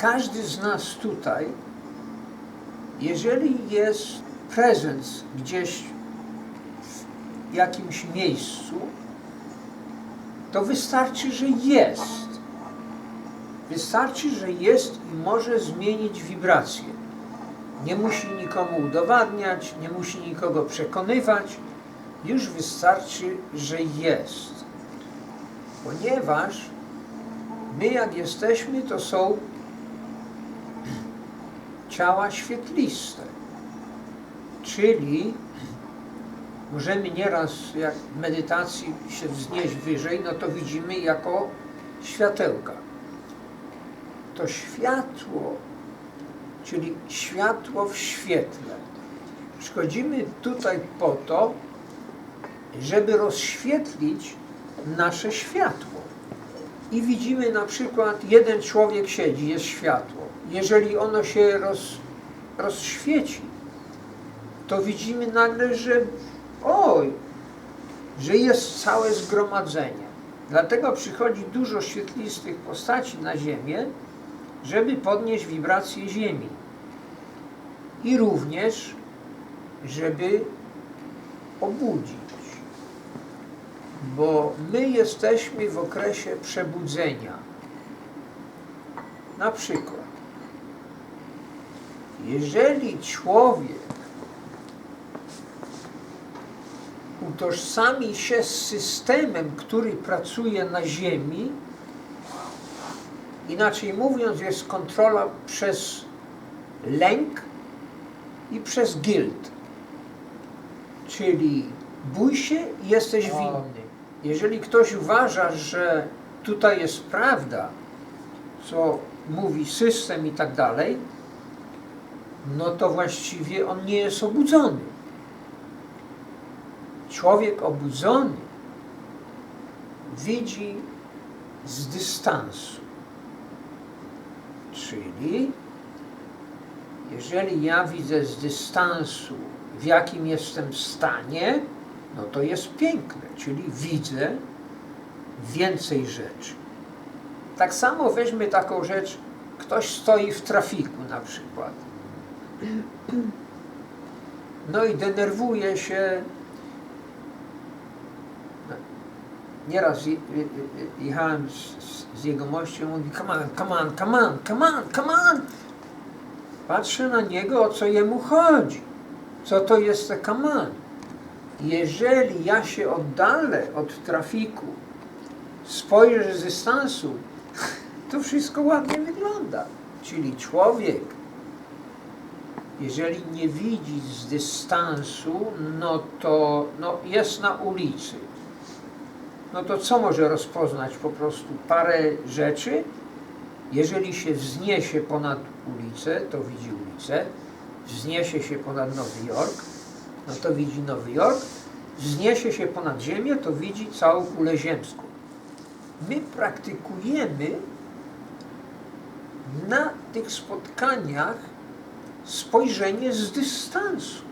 każdy z nas tutaj, jeżeli jest prezens gdzieś w jakimś miejscu, to wystarczy, że jest. Wystarczy, że jest i może zmienić wibrację. Nie musi nikomu udowadniać, nie musi nikogo przekonywać. Już wystarczy, że jest. Ponieważ my, jak jesteśmy, to są ciała świetliste. Czyli możemy nieraz, jak w medytacji się wznieść wyżej, no to widzimy jako światełka. To światło, czyli światło w świetle. Przychodzimy tutaj po to, żeby rozświetlić nasze światło. I widzimy na przykład, jeden człowiek siedzi, jest światło. Jeżeli ono się roz, rozświeci, to widzimy nagle, że oj, że jest całe zgromadzenie. Dlatego przychodzi dużo świetlistych postaci na Ziemię, żeby podnieść wibrację Ziemi. I również, żeby obudzić. Bo my jesteśmy w okresie przebudzenia. Na przykład, jeżeli człowiek utożsami się z systemem, który pracuje na Ziemi, inaczej mówiąc, jest kontrola przez lęk i przez guilt. Czyli bój się i jesteś winny. Jeżeli ktoś uważa, że tutaj jest prawda, co mówi system i tak dalej, no to właściwie on nie jest obudzony. Człowiek obudzony widzi z dystansu. Czyli jeżeli ja widzę z dystansu, w jakim jestem stanie, no to jest piękne, czyli widzę więcej rzeczy. Tak samo weźmy taką rzecz, ktoś stoi w trafiku na przykład. No i denerwuje się. Nieraz je- je- je- jechałem z, z- z jego mością, mówi come on, come on, come on, come on, come on. Patrzę na niego, o co jemu chodzi. Co to jest te come on? Jeżeli ja się oddalę od trafiku, spojrzę z dystansu, to wszystko ładnie wygląda. Czyli człowiek, jeżeli nie widzi z dystansu, no to no, jest na ulicy. No to co może rozpoznać? Po prostu parę rzeczy. Jeżeli się wzniesie ponad ulicę, to widzi ulicę. Wzniesie się ponad Nowy Jork, no to widzi Nowy Jork. Wzniesie się ponad Ziemię, to widzi całą kulę ziemską. My praktykujemy na tych spotkaniach spojrzenie z dystansu.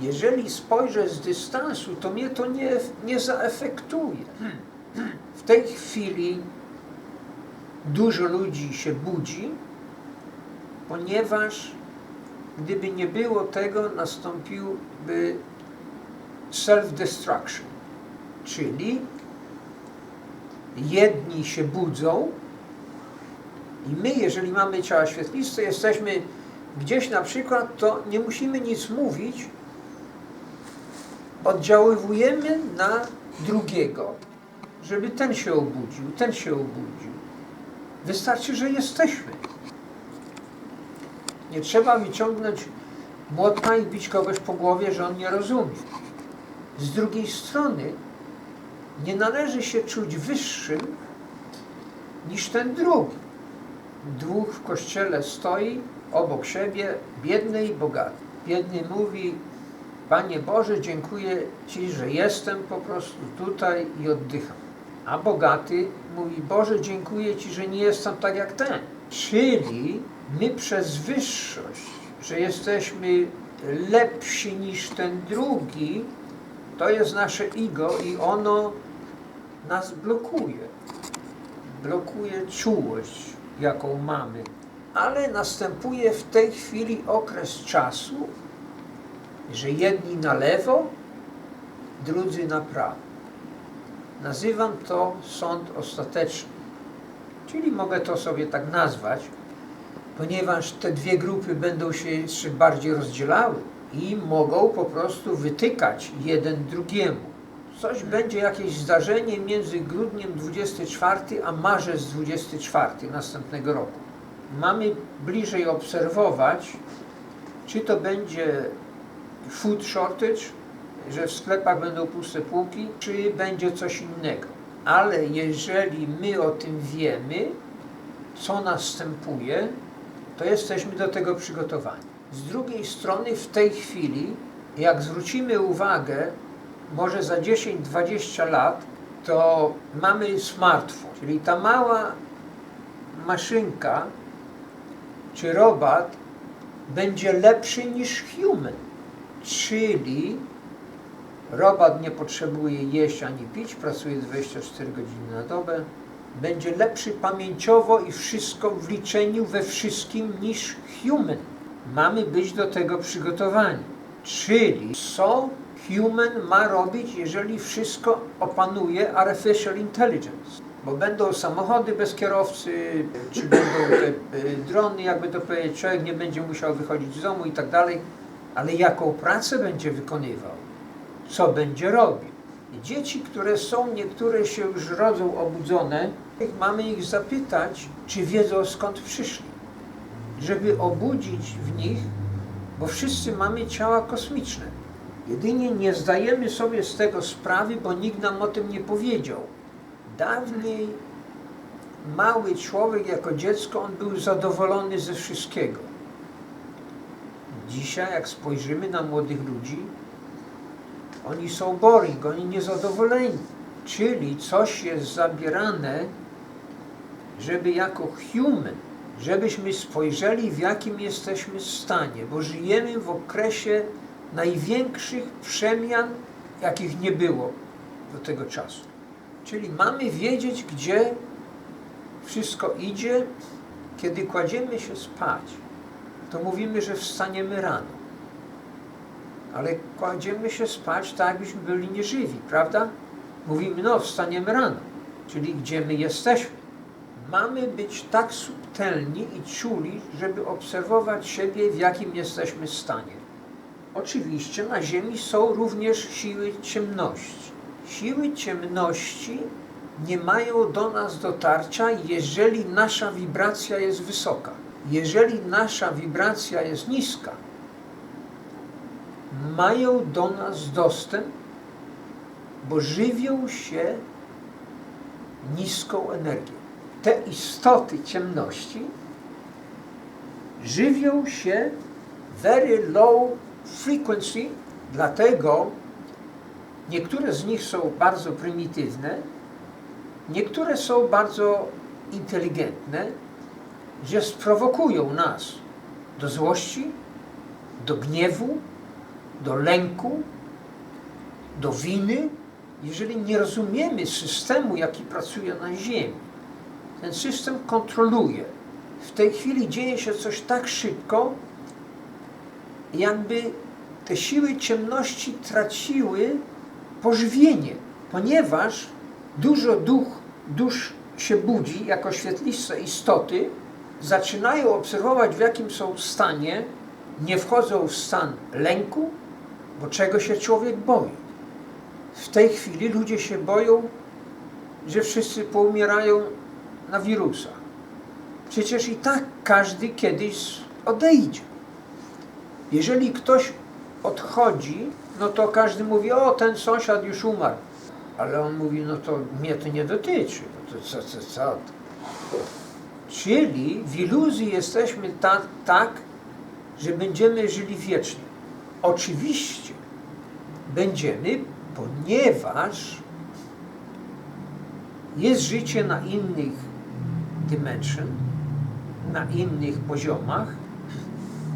Jeżeli spojrzę z dystansu, to mnie to nie, nie zaefektuje. W tej chwili dużo ludzi się budzi, ponieważ gdyby nie było tego, nastąpiłby self-destruction, czyli jedni się budzą i my, jeżeli mamy ciała świetliste, jesteśmy gdzieś na przykład, to nie musimy nic mówić, oddziaływujemy na drugiego, żeby ten się obudził, ten się obudził. Wystarczy, że jesteśmy. Nie trzeba wyciągnąć młotka i bić kogoś po głowie, że on nie rozumie. Z drugiej strony, nie należy się czuć wyższym niż ten drugi. Dwóch w kościele stoi obok siebie, biedny i bogaty. Biedny mówi, Panie Boże, dziękuję Ci, że jestem po prostu tutaj i oddycham. A bogaty mówi, Boże, dziękuję Ci, że nie jestem tak jak ten. Czyli my przez wyższość, że jesteśmy lepsi niż ten drugi, to jest nasze ego i ono nas blokuje. Blokuje czułość, jaką mamy. Ale następuje w tej chwili okres czasu, że jedni na lewo, drudzy na prawo. Nazywam to sąd ostateczny. Czyli mogę to sobie tak nazwać, ponieważ te dwie grupy będą się jeszcze bardziej rozdzielały i mogą po prostu wytykać jeden drugiemu. Coś będzie jakieś zdarzenie między grudniem 24 a marzec 24 następnego roku. Mamy bliżej obserwować, czy to będzie food shortage, że w sklepach będą puste półki, czy będzie coś innego. Ale jeżeli my o tym wiemy, co następuje, to jesteśmy do tego przygotowani. Z drugiej strony, w tej chwili, jak zwrócimy uwagę, może za 10-20 lat, to mamy smartfon, czyli ta mała maszynka czy robot będzie lepszy niż human. Czyli robot nie potrzebuje jeść ani pić, pracuje 24 godziny na dobę, będzie lepszy pamięciowo i wszystko w liczeniu we wszystkim niż human. Mamy być do tego przygotowani. Czyli co human ma robić, jeżeli wszystko opanuje artificial intelligence? Bo będą samochody bez kierowcy, czy będą te y, drony, jakby to powiedzieć, człowiek nie będzie musiał wychodzić z domu i tak dalej, ale jaką pracę będzie wykonywał? Co będzie robił? Dzieci, które są, niektóre się już rodzą obudzone, mamy ich zapytać, czy wiedzą skąd przyszli. Żeby obudzić w nich, bo wszyscy mamy ciała kosmiczne. Jedynie nie zdajemy sobie z tego sprawy, bo nikt nam o tym nie powiedział. Dawniej mały człowiek jako dziecko, on był zadowolony ze wszystkiego. Dzisiaj, jak spojrzymy na młodych ludzi, oni są boring, oni niezadowoleni. Czyli coś jest zabierane, żeby jako human, żebyśmy spojrzeli w jakim jesteśmy stanie, bo żyjemy w okresie największych przemian, jakich nie było do tego czasu. Czyli mamy wiedzieć, gdzie wszystko idzie, kiedy kładziemy się spać, to mówimy, że wstaniemy rano ale kładziemy się spać tak, jakbyśmy byli nieżywi, prawda? Mówimy, no, wstaniemy rano, czyli gdzie my jesteśmy. Mamy być tak subtelni i czuli, żeby obserwować siebie, w jakim jesteśmy stanie. Oczywiście na Ziemi są również siły ciemności. Siły ciemności nie mają do nas dotarcia, jeżeli nasza wibracja jest wysoka. Jeżeli nasza wibracja jest niska, mają do nas dostęp, bo żywią się niską energią. Te istoty ciemności żywią się very low frequency, dlatego niektóre z nich są bardzo prymitywne, niektóre są bardzo inteligentne, że sprowokują nas do złości, do gniewu, do lęku, do winy, jeżeli nie rozumiemy systemu, jaki pracuje na Ziemi. Ten system kontroluje. W tej chwili dzieje się coś tak szybko, jakby te siły ciemności traciły pożywienie, ponieważ dużo duch, dusz się budzi jako świetliste istoty, zaczynają obserwować w jakim są stanie, nie wchodzą w stan lęku, bo czego się człowiek boi? W tej chwili ludzie się boją, że wszyscy poumierają na wirusa. Przecież i tak każdy kiedyś odejdzie. Jeżeli ktoś odchodzi, no to każdy mówi, o ten sąsiad już umarł. Ale on mówi, no to mnie to nie dotyczy. No to co, co, co? Czyli w iluzji jesteśmy tak, tak, że będziemy żyli wiecznie. Oczywiście będziemy, ponieważ jest życie na innych dimension, na innych poziomach.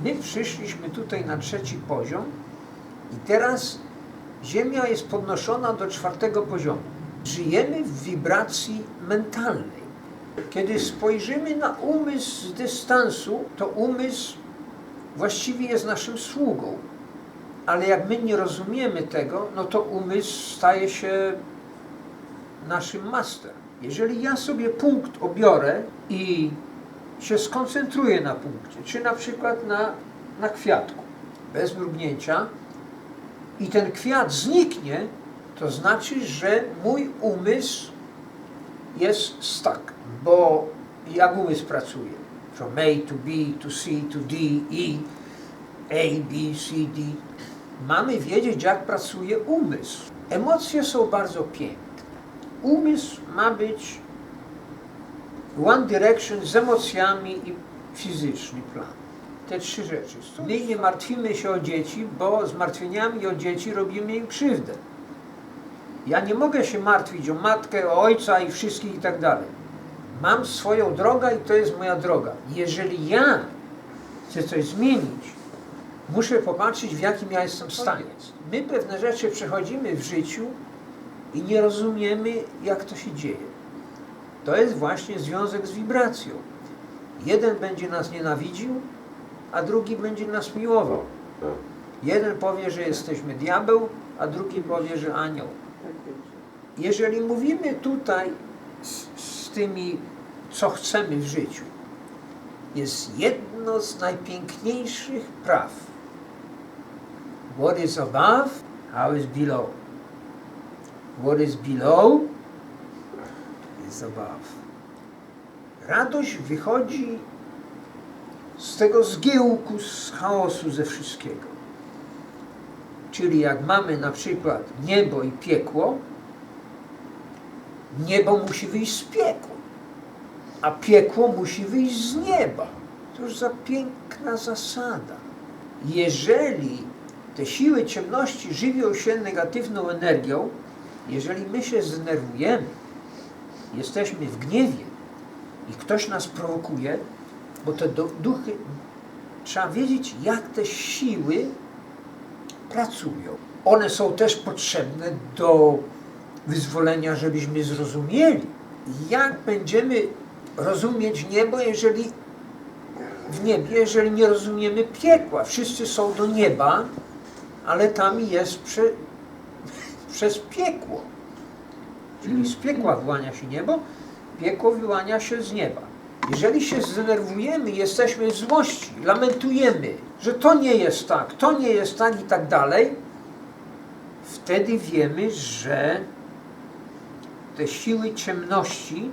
My przyszliśmy tutaj na trzeci poziom i teraz Ziemia jest podnoszona do czwartego poziomu. Żyjemy w wibracji mentalnej. Kiedy spojrzymy na umysł z dystansu, to umysł właściwie jest naszym sługą. Ale jak my nie rozumiemy tego, no to umysł staje się naszym master. Jeżeli ja sobie punkt obiorę i się skoncentruję na punkcie, czy na przykład na, na kwiatku, bez mrugnięcia, i ten kwiat zniknie, to znaczy, że mój umysł jest stuck, bo jak umysł pracuje? From A to B, to C, to D, E, A, B, C, D. Mamy wiedzieć, jak pracuje umysł. Emocje są bardzo piękne. Umysł ma być one direction z emocjami i fizyczny plan. Te trzy rzeczy. My nie martwimy się o dzieci, bo zmartwieniami o dzieci robimy im krzywdę. Ja nie mogę się martwić o matkę, o ojca i wszystkich i tak dalej. Mam swoją drogę i to jest moja droga. Jeżeli ja chcę coś zmienić, muszę popatrzeć, w jakim ja jestem stanie. My pewne rzeczy przechodzimy w życiu i nie rozumiemy, jak to się dzieje. To jest właśnie związek z wibracją. Jeden będzie nas nienawidził, a drugi będzie nas miłował. Jeden powie, że jesteśmy diabeł, a drugi powie, że anioł. Jeżeli mówimy tutaj z, z tymi, co chcemy w życiu, jest jedno z najpiękniejszych praw. What is above, how is below. What is below above. Radość wychodzi z tego zgiełku, z chaosu, ze wszystkiego. Czyli jak mamy na przykład niebo i piekło, niebo musi wyjść z piekła, a piekło musi wyjść z nieba. Już za piękna zasada. Jeżeli te siły ciemności żywią się negatywną energią, jeżeli my się zdenerwujemy, jesteśmy w gniewie i ktoś nas prowokuje, bo te duchy, trzeba wiedzieć, jak te siły pracują. One są też potrzebne do wyzwolenia, żebyśmy zrozumieli, jak będziemy rozumieć niebo, jeżeli w niebie, jeżeli nie rozumiemy piekła. Wszyscy są do nieba, ale tam jest prze, przez piekło. Czyli z piekła wyłania się niebo, piekło wyłania się z nieba. Jeżeli się zdenerwujemy, jesteśmy w złości, lamentujemy, że to nie jest tak, to nie jest tak i tak dalej, wtedy wiemy, że te siły ciemności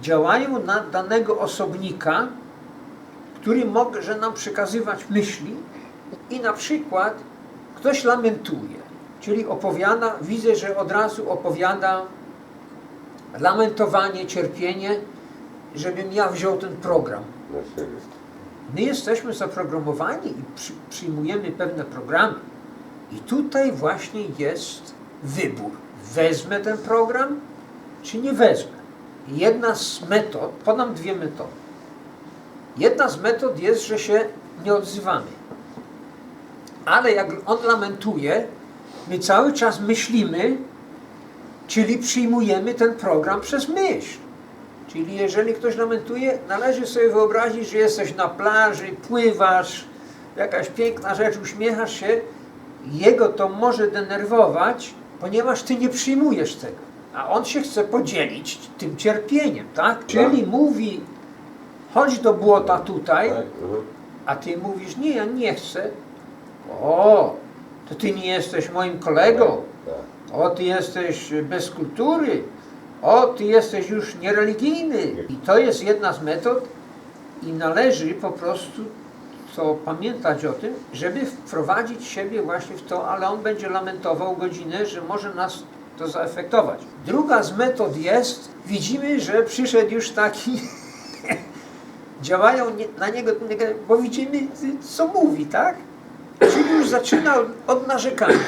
działają na danego osobnika, który może nam przekazywać myśli i na przykład ktoś lamentuje, czyli opowiada, widzę, że od razu opowiada lamentowanie, cierpienie, żebym ja wziął ten program. My jesteśmy zaprogramowani i przy, przyjmujemy pewne programy. I tutaj właśnie jest wybór. Wezmę ten program, czy nie wezmę. Jedna z metod, podam dwie metody. Jedna z metod jest, że się nie odzywamy. Ale jak on lamentuje, my cały czas myślimy, czyli przyjmujemy ten program przez myśl. Czyli jeżeli ktoś lamentuje, należy sobie wyobrazić, że jesteś na plaży, pływasz, jakaś piękna rzecz, uśmiechasz się. Jego to może denerwować, ponieważ ty nie przyjmujesz tego. A on się chce podzielić tym cierpieniem, tak? Czyli mówi, chodź do błota tutaj, Tak? A ty mówisz, nie, ja nie chcę. O, to ty nie jesteś moim kolegą. Tak. O, ty jesteś bez kultury. O, ty jesteś już niereligijny. I to jest jedna z metod i należy po prostu to pamiętać o tym, żeby wprowadzić siebie właśnie w to, ale on będzie lamentował godzinę, że może nas to zaefektować. Druga z metod jest, widzimy, że przyszedł już taki, działają na niego, bo widzimy, co mówi, tak? Czyli już zaczyna od, narzekania.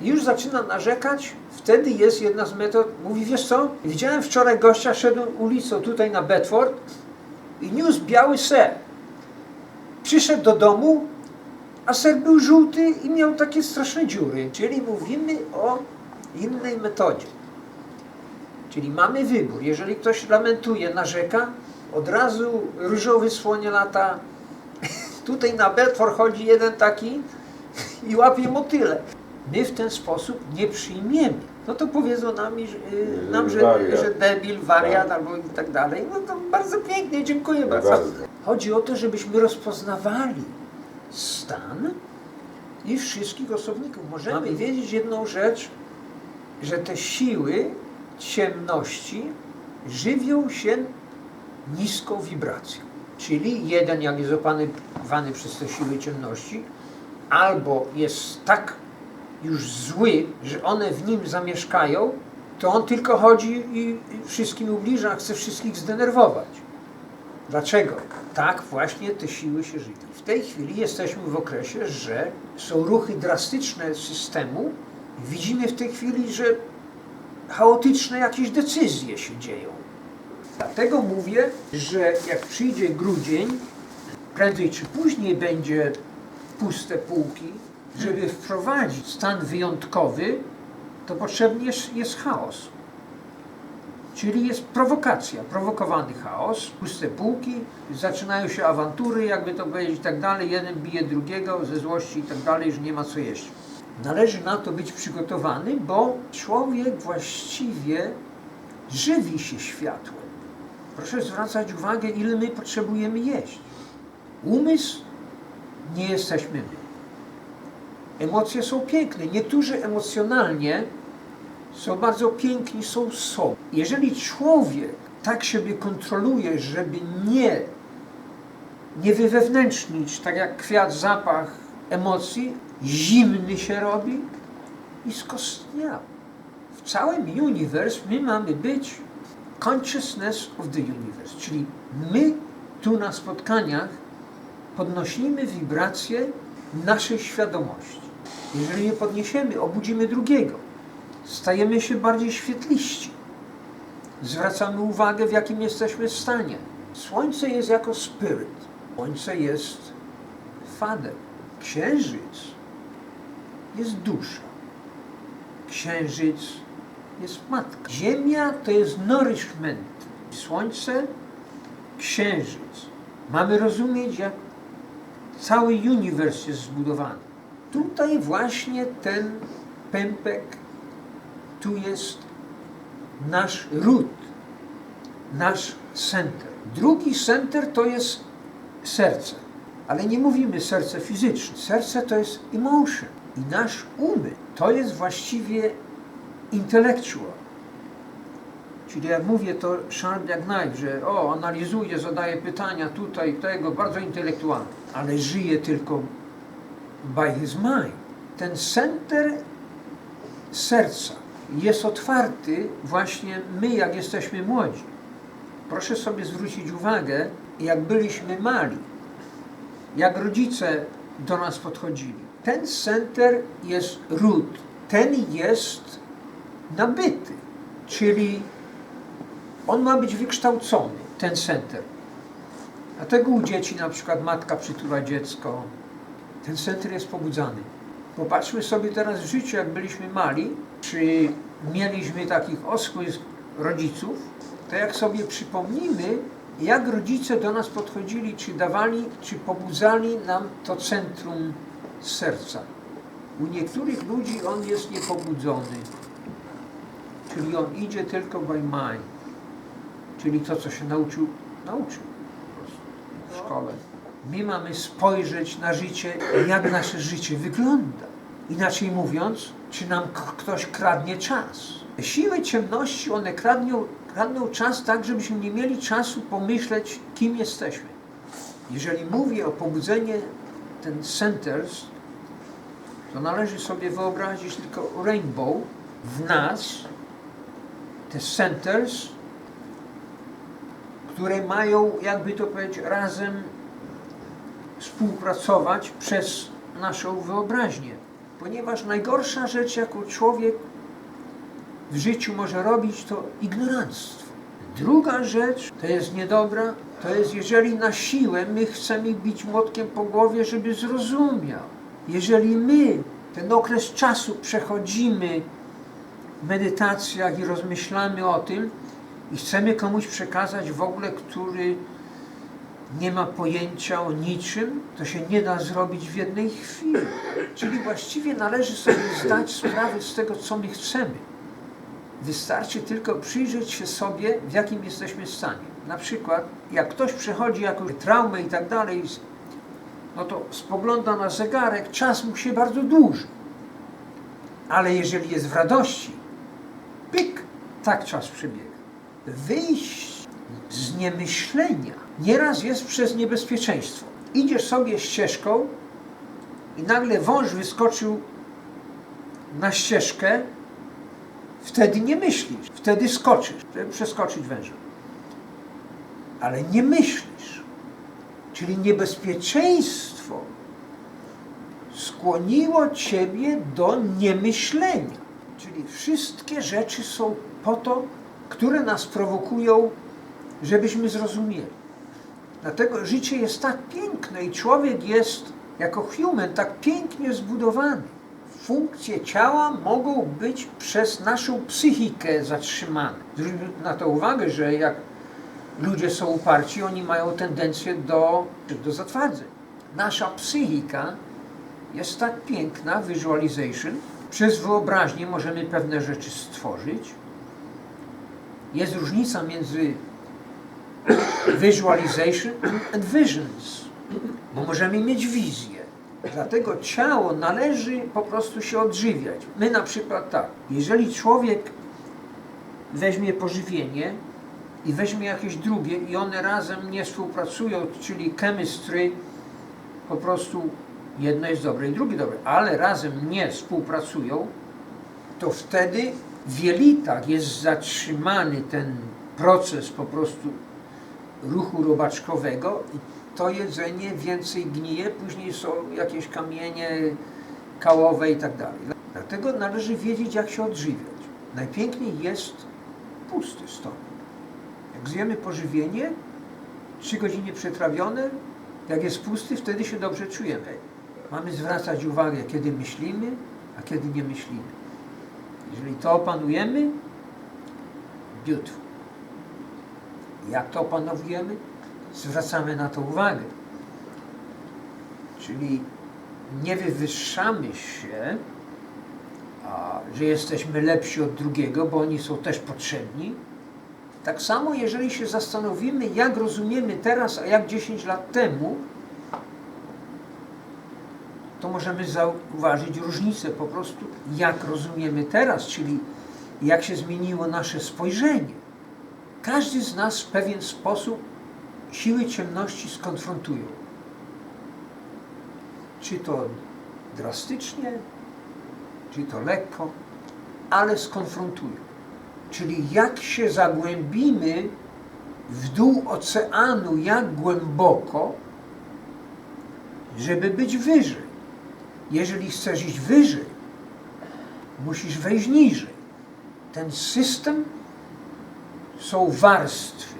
Już zaczyna narzekać, wtedy jest jedna z metod. Mówi, wiesz co, widziałem wczoraj gościa, szedł ulicą tutaj na Bedford i niósł biały ser. Przyszedł do domu, a ser był żółty i miał takie straszne dziury. Czyli mówimy o innej metodzie. Czyli mamy wybór. Jeżeli ktoś lamentuje, narzeka, od razu różowy słonie lata. Tutaj na Bedford chodzi jeden taki i łapie motyle. My w ten sposób nie przyjmiemy. No to powiedzą nam, że, y, nam, że, Wariat. że debil, wariat Tak. albo i tak dalej. No to bardzo pięknie, dziękuję bardzo. Bardzo. Chodzi o to, żebyśmy rozpoznawali stan i wszystkich osobników. Możemy wiedzieć jedną rzecz, że te siły ciemności żywią się niską wibracją. Czyli jeden, jak jest opanowany przez te siły ciemności, albo jest tak już zły, że one w nim zamieszkają, to on tylko chodzi i wszystkim ubliża, chce wszystkich zdenerwować. Dlaczego? Tak właśnie te siły się żywią. W tej chwili jesteśmy w okresie, że są ruchy drastyczne systemu. Widzimy w tej chwili, że chaotyczne jakieś decyzje się dzieją. Dlatego mówię, że jak przyjdzie grudzień, prędzej czy później będzie puste półki, żeby wprowadzić stan wyjątkowy, to potrzebny jest, jest chaos. Czyli jest prowokacja, prowokowany chaos, puste półki, zaczynają się awantury, jakby to powiedzieć i tak dalej, jeden bije drugiego ze złości i tak dalej, że nie ma co jeść. Należy na to być przygotowany, bo człowiek właściwie żywi się światłem. Proszę zwracać uwagę, ile my potrzebujemy jeść. Umysł nie jesteśmy my. Emocje są piękne. Niektórzy emocjonalnie są bardzo piękni, są sobą. Jeżeli człowiek tak siebie kontroluje, żeby nie, nie wywewnętrznić, tak jak kwiat, zapach emocji, zimny się robi i skostniały. W całym universe my mamy być consciousness of the universe, czyli my tu na spotkaniach podnosimy wibrację naszej świadomości. Jeżeli je podniesiemy, obudzimy drugiego. Stajemy się bardziej świetliści. Zwracamy uwagę, w jakim jesteśmy stanie. Słońce jest jako spirit. Słońce jest father. Księżyc jest dusza. Księżyc jest matka. Ziemia to jest nourishment. Słońce, księżyc. Mamy rozumieć, jak cały uniwers jest zbudowany. Tutaj właśnie ten pępek, tu jest nasz ród, nasz center. Drugi center to jest serce, ale nie mówimy serce fizyczne. Serce to jest emotion i nasz umysł to jest właściwie intellectual. Czyli jak mówię to sharp jak knife, że o, analizuje, zadaje pytania tutaj, tego, bardzo intelektualne, ale żyje tylko by his mind. Ten center serca jest otwarty właśnie my, jak jesteśmy młodzi. Proszę sobie zwrócić uwagę, jak byliśmy mali, jak rodzice do nas podchodzili. Ten center jest ród, ten jest nabyty, czyli on ma być wykształcony, ten center. Dlatego u dzieci na przykład matka przytula dziecko, ten center jest pobudzany. Popatrzmy sobie teraz w życiu, jak byliśmy mali, czy mieliśmy takich oschłych rodziców, to jak sobie przypomnimy, jak rodzice do nas podchodzili, czy dawali, czy pobudzali nam to centrum serca. U niektórych ludzi on jest niepobudzony, czyli on idzie tylko by mind, czyli to, co się nauczył, nauczył w szkole. My mamy spojrzeć na życie, jak nasze życie wygląda. Inaczej mówiąc, czy nam ktoś kradnie czas. Siły ciemności, one kradną, kradną czas tak, żebyśmy nie mieli czasu pomyśleć, kim jesteśmy. Jeżeli mówię o pobudzeniu ten centers, to należy sobie wyobrazić tylko rainbow w nas, te centers, które mają, jakby to powiedzieć, razem współpracować przez naszą wyobraźnię. Ponieważ najgorsza rzecz, jaką człowiek w życiu może robić, to ignoranstwo. Druga rzecz, to jest niedobra, to jest jeżeli na siłę my chcemy bić młotkiem po głowie, żeby zrozumiał. Jeżeli my ten okres czasu przechodzimy medytacjach i rozmyślamy o tym i chcemy komuś przekazać w ogóle, który nie ma pojęcia o niczym, to się nie da zrobić w jednej chwili. Czyli właściwie należy sobie zdać sprawę z tego, co my chcemy. Wystarczy tylko przyjrzeć się sobie, w jakim jesteśmy stanie. Na przykład, jak ktoś przechodzi jakąś traumę i tak dalej, no to spogląda na zegarek, czas mu się bardzo dłuży. Ale jeżeli jest w radości, tak czas przebiega. Wyjść z niemyślenia nieraz jest przez niebezpieczeństwo. Idziesz sobie ścieżką i nagle wąż wyskoczył na ścieżkę, wtedy nie myślisz, wtedy skoczysz, żeby przeskoczyć węża. Ale nie myślisz. Czyli niebezpieczeństwo skłoniło ciebie do niemyślenia. Czyli wszystkie rzeczy są po to, które nas prowokują, żebyśmy zrozumieli. Dlatego życie jest tak piękne i człowiek jest jako human tak pięknie zbudowany. Funkcje ciała mogą być przez naszą psychikę zatrzymane. Zwróćmy na to uwagę, że jak ludzie są uparci, oni mają tendencję do, do zatwardzeń. Nasza psychika jest tak piękna, visualization, przez wyobraźnię możemy pewne rzeczy stworzyć. Jest różnica między visualization and visions, bo możemy mieć wizję. Dlatego ciało należy po prostu się odżywiać. My na przykład tak, jeżeli człowiek weźmie pożywienie i weźmie jakieś drugie i one razem nie współpracują, czyli chemistry, po prostu jedno jest dobre i drugie dobre, ale razem nie współpracują, to wtedy w jelitach jest zatrzymany ten proces po prostu ruchu robaczkowego i to jedzenie więcej gnije, później są jakieś kamienie kałowe i tak dalej. Dlatego należy wiedzieć, jak się odżywiać. Najpiękniej jest pusty stolik. Jak zjemy pożywienie, trzy godziny przetrawione, jak jest pusty, wtedy się dobrze czujemy. Mamy zwracać uwagę, kiedy myślimy, a kiedy nie myślimy. Jeżeli to opanujemy, beautiful. Jak to opanowujemy? Zwracamy na to uwagę. Czyli nie wywyższamy się, a, że jesteśmy lepsi od drugiego, bo oni są też potrzebni. Tak samo, jeżeli się zastanowimy, jak rozumiemy teraz, a jak 10 lat temu, to możemy zauważyć różnicę po prostu, jak rozumiemy teraz, czyli jak się zmieniło nasze spojrzenie. Każdy z nas w pewien sposób siły ciemności skonfrontują. Czy to drastycznie, czy to lekko, ale skonfrontują. Czyli jak się zagłębimy w dół oceanu, jak głęboko, żeby być wyżej. Jeżeli chcesz iść wyżej, musisz wejść niżej. Ten system są warstwy.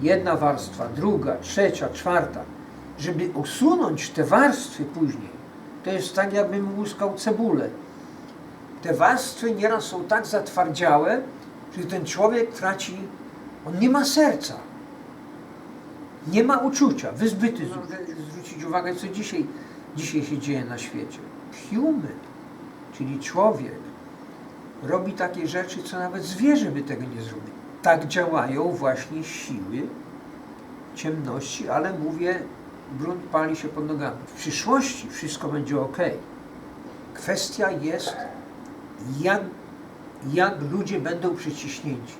Jedna warstwa, druga, trzecia, czwarta. Żeby usunąć te warstwy później, to jest tak, jakbym łuskał cebulę. Te warstwy nieraz są tak zatwardziałe, że ten człowiek traci, on nie ma serca. Nie ma uczucia, wyzbyty z zwrócić uwagę, co dzisiaj, dzisiaj się dzieje na świecie. Human, czyli człowiek, robi takie rzeczy, co nawet zwierzę by tego nie zrobiło. Tak działają właśnie siły ciemności, ale mówię, grunt pali się pod nogami. W przyszłości wszystko będzie ok. Kwestia jest, jak, jak ludzie będą przyciśnięci.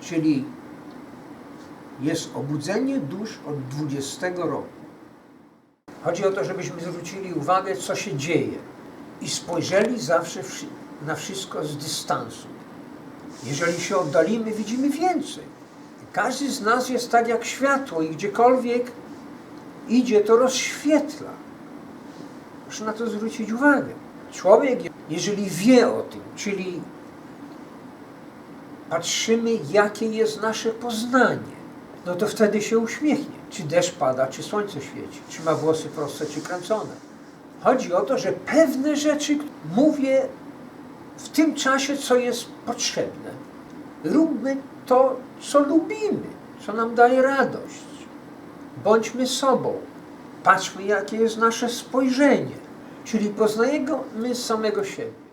Czyli jest obudzenie dusz od 20 roku. Chodzi o to, żebyśmy zwrócili uwagę, co się dzieje i spojrzeli zawsze na wszystko z dystansu. Jeżeli się oddalimy, widzimy więcej. Każdy z nas jest tak jak światło i gdziekolwiek idzie, to rozświetla. Muszę na to zwrócić uwagę. Człowiek, jeżeli wie o tym, czyli patrzymy, jakie jest nasze poznanie, no to wtedy się uśmiechnie. Czy deszcz pada, czy słońce świeci, czy ma włosy proste, czy kręcone. Chodzi o to, że pewne rzeczy mówię w tym czasie, co jest potrzebne. Róbmy to, co lubimy, co nam daje radość. Bądźmy sobą. Patrzmy, jakie jest nasze spojrzenie. Czyli poznajemy samego siebie.